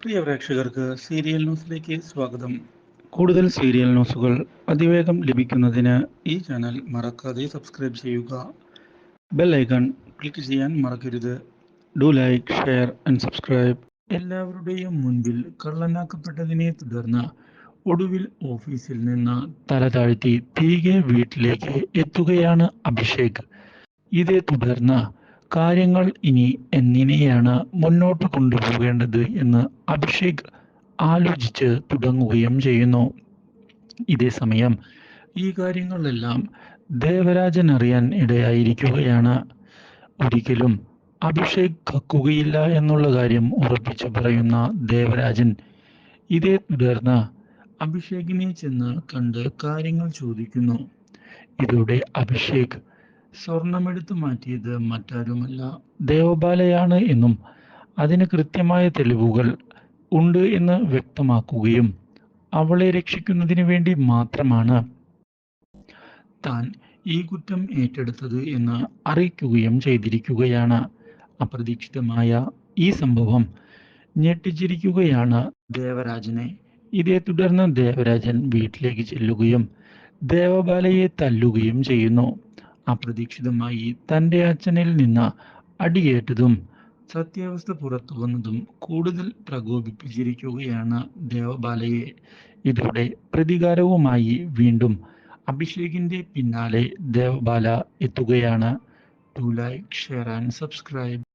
പ്രിയ പ്രേക്ഷകർക്ക് സീരിയൽ ന്യൂസിലേക്ക് സ്വാഗതം. കൂടുതൽ സീരിയൽ ന്യൂസുകൾ അതിവേഗം ലഭിക്കുന്നതിന് ഈ ചാനൽ മറക്കാതെ സബ്സ്ക്രൈബ് ചെയ്യുക. ബെൽ ഐക്കൺ ക്ലിക്ക് ചെയ്യാൻ മറക്കരുത്. Do like share and subscribe. എല്ലാവരുടെയും മുൻപിൽ കള്ളനാക്കപ്പെട്ടതിനെ തുടർന്ന് ഒടുവിൽ ഓഫീസിൽ നിന്ന് തല താഴ്ത്തി തിരികെ വീട്ടിലേക്ക് എത്തുകയാണ് അഭിഷേക്. ഇതേ തുടർന്ന് കാര്യങ്ങൾ ഇനി എങ്ങനെയാണ് മുന്നോട്ട് കൊണ്ടുപോകേണ്ടത് എന്ന് അഭിഷേക് ആലോചിച്ച് തുടങ്ങുകയും ചെയ്യുന്നു. ഇതേ സമയം ഈ കാര്യങ്ങളെല്ലാം ദേവരാജൻ അറിയാൻ ഇടയായിരിക്കുകയാണ്. ഒരിക്കലും അഭിഷേക് കക്കുകയില്ല എന്നുള്ള കാര്യം ഉറപ്പിച്ചു പറയുന്ന ദേവരാജൻ ഇതേ തുടർന്ന് അഭിഷേകിനെ ചെന്ന് കണ്ട് കാര്യങ്ങൾ ചോദിക്കുന്നു. ഇതോടെ അഭിഷേക് സ്വർണമെടുത്ത് മാറ്റിയത് മറ്റാരുമല്ല. ദേവബാലയാണ് എന്നും അതിന് കൃത്യമായ തെളിവുകൾ ഉണ്ട് എന്ന് വ്യക്തമാക്കുകയും അവളെ രക്ഷിക്കുന്നതിന് വേണ്ടി മാത്രമാണ് താൻ ഈ കുറ്റം ഏറ്റെടുത്തത് എന്ന് അറിയിക്കുകയും ചെയ്തിരിക്കുകയാണ്. അപ്രതീക്ഷിതമായ ഈ സംഭവം ഞെട്ടിച്ചിരിക്കുകയാണ് ദേവരാജനെ. ഇതേ തുടർന്ന് ദേവരാജൻ വീട്ടിലേക്ക് ചെല്ലുകയും ദേവബാലയെ തല്ലുകയും ചെയ്യുന്നു. അപ്രതീക്ഷിതമായി തന്റെ അച്ഛനിൽ നിന്ന് അടിയേറ്റതും സത്യാവസ്ഥ പുറത്തു വന്നതും കൂടുതൽ പ്രകോപിപ്പിച്ചിരിക്കുകയാണ് ദേവബാലയെ. ഇതോടെ പ്രതികാരവുമായി വീണ്ടും അഭിഷേകിന്റെ പിന്നാലെ ദേവബാല എത്തുകയാണ്. To like share and subscribe